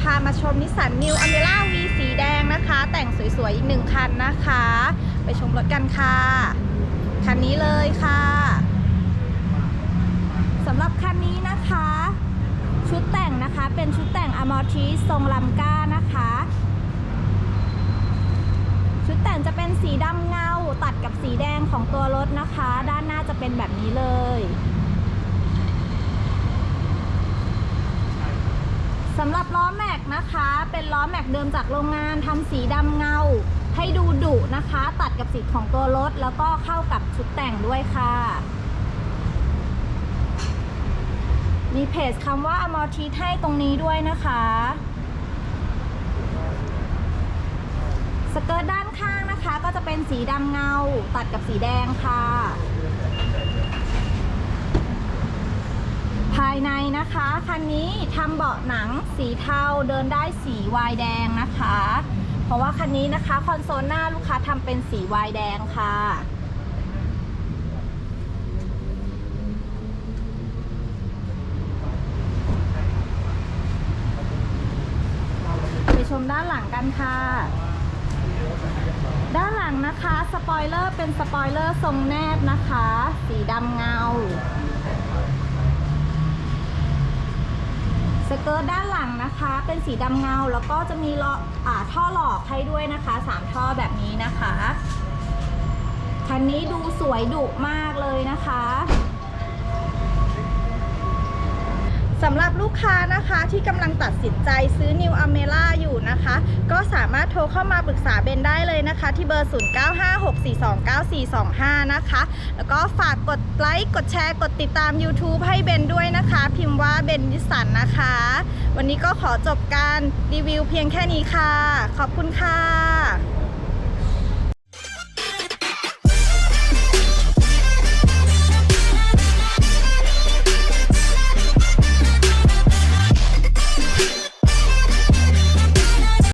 พามาชมนิสสันนิวอเมร่าวีสีแดงนะคะ แต่งสวยๆ อีกหนึ่งคันนะคะ ไปชมรถกันค่ะ คันนี้เลยค่ะสำหรับคันนี้นะคะ ชุดแต่งนะคะเป็นชุดแต่งอมอทีทรงลัมก้านะคะ ชุดแต่งจะเป็นสีดำเงาตัดกับสีแดงของตัวรถนะคะ ด้านหน้าจะเป็นแบบนี้เลย สำหรับล้อแม็กนะคะ เป็นล้อแม็กเดิมจากโรงงานทำสีดำเงา ให้ดูดุนะคะ ตัดกับสีของตัวรถ แล้วก็เข้ากับชุดแต่งด้วยค่ะ มีเพจคำว่าอมอทีให้ตรงนี้ด้วยนะคะ สเกิร์ตด้านข้างนะคะ ก็จะเป็นสีดำเงา ตัดกับสีแดงค่ะ ภายในะคะ คันนี้ทำเบาะหนังสีเทาเดินได้สีวายแดงนะคะ เพราะว่าคันนี้นะคะคอนโซลหน้าลูกค้าทำเป็นสีวายแดงค่ะไปชมด้านหลังกันค่ะ ด้านหลังนะคะ สปอยเลอร์เป็นสปอยเลอร์ทรงแนบนะคะ สีดำเงา สเกิร์ตด้านหลังนะคะ เป็นสีดำเงาแล้วก็จะมีล้ออ่าท่อหลอกให้ด้วยนะคะสามท่อแบบนี้นะคะคันนี้ดูสวยดุมากเลยนะคะ สำหรับลูกค้านะคะที่กำลังตัดสินใจซื้อ New a m e r a อยู่นะคะ ก็สามารถโทรเข้ามาปรึกษาเบนได้เลยนะคะ ที่เบอร์ 0956429425 นะคะ แล้วก็ฝากกดไลค์ กดแชร์ กดติดตาม YouTube ให้เบนด้วยนะคะ พิมพ์ว่าเบนนิสันนะคะ วันนี้ก็ขอจบการรีวิวเพียงแค่นี้ค่ะ ขอบคุณค่ะ